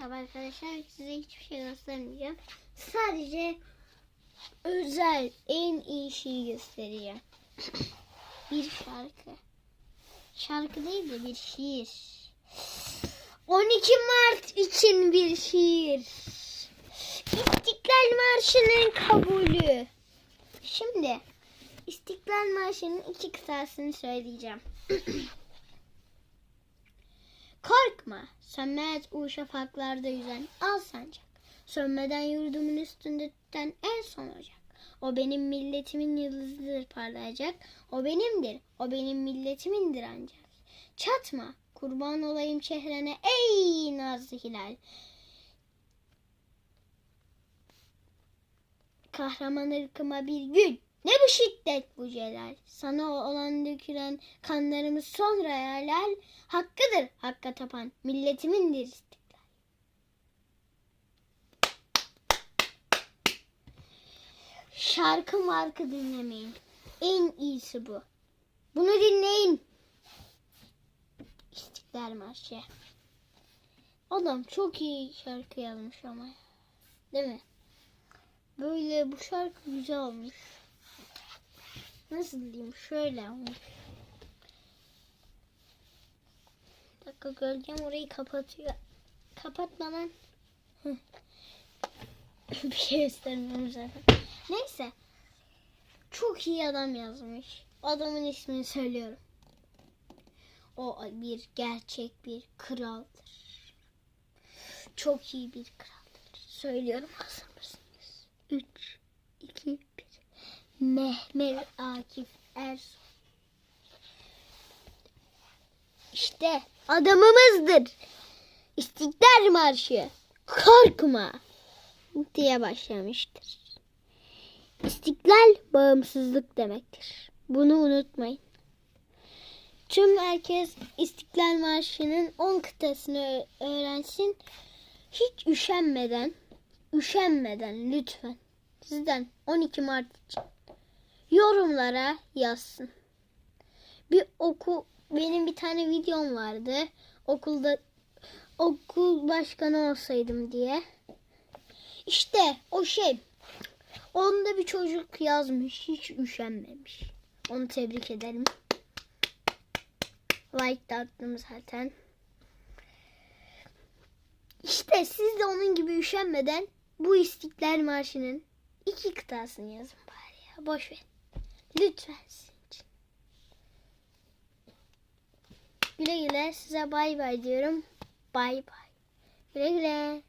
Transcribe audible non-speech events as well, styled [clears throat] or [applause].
Merhaba arkadaşlar size hiçbir şey göstermeyeceğim. Sadece özel en iyi şeyi göstereceğim. [clears throat] bir şarkı. Şarkı değil de bir şiir. 12 Mart için bir şiir. İstiklal Marşı'nın kabulü. Şimdi İstiklal Marşı'nın iki kıtasını söyleyeceğim. [clears throat] Korkma, sönmez u şafaklarda yüzen al sancak. Sönmeden yurdumun üstünde tüten en son ocak. O benim milletimin yıldızıdır parlayacak. O benimdir, o benim milletimindir ancak. Çatma, kurban olayım çehrene ey nazlı hilal. Kahraman ırkıma bir gün. Ne bu şiddet bu celal? Sana olan dökülen kanlarımız sonra helal. Hakkıdır hakka tapan milletimindir istiklal. Şarkı markı dinlemeyin. En iyisi bu. Bunu dinleyin. İstiklal Marşı. Adam çok iyi şarkı yazmış ama. Değil mi? Böyle bu şarkı güzel olmuş. Nasıl diyeyim? Şöyle. Bir dakika gölgem orayı kapatıyor. Kapatma lan. [laughs] Hıh. bir şey göstermiyorum zaten. Neyse. Çok iyi adam yazmış. Adamın ismini söylüyorum. O bir gerçek bir kraldır. Çok iyi bir kraldır. Söylüyorum hazır mısınız? 3, 2, 1. Mehmet Akif Ersoy. İşte adamımızdır. İstiklal Marşı. Korkma diye başlamıştır. İstiklal bağımsızlık demektir. Bunu unutmayın. Tüm herkes İstiklal Marşı'nın 10 kıtasını öğrensin. Hiç üşenmeden, üşenmeden lütfen sizden 12 Mart için yorumlara yazsın. Bir oku benim bir tane videom vardı. Okulda okul başkanı olsaydım diye. İşte o şey. Onda bir çocuk yazmış. Hiç üşenmemiş. Onu tebrik ederim. Like da attım zaten. İşte siz de onun gibi üşenmeden bu İstiklal Marşı'nın iki kıtasını yazın bari ya. Boş ver. Lütfen için. Güle güle size bay bay diyorum. Bay bay. Güle güle.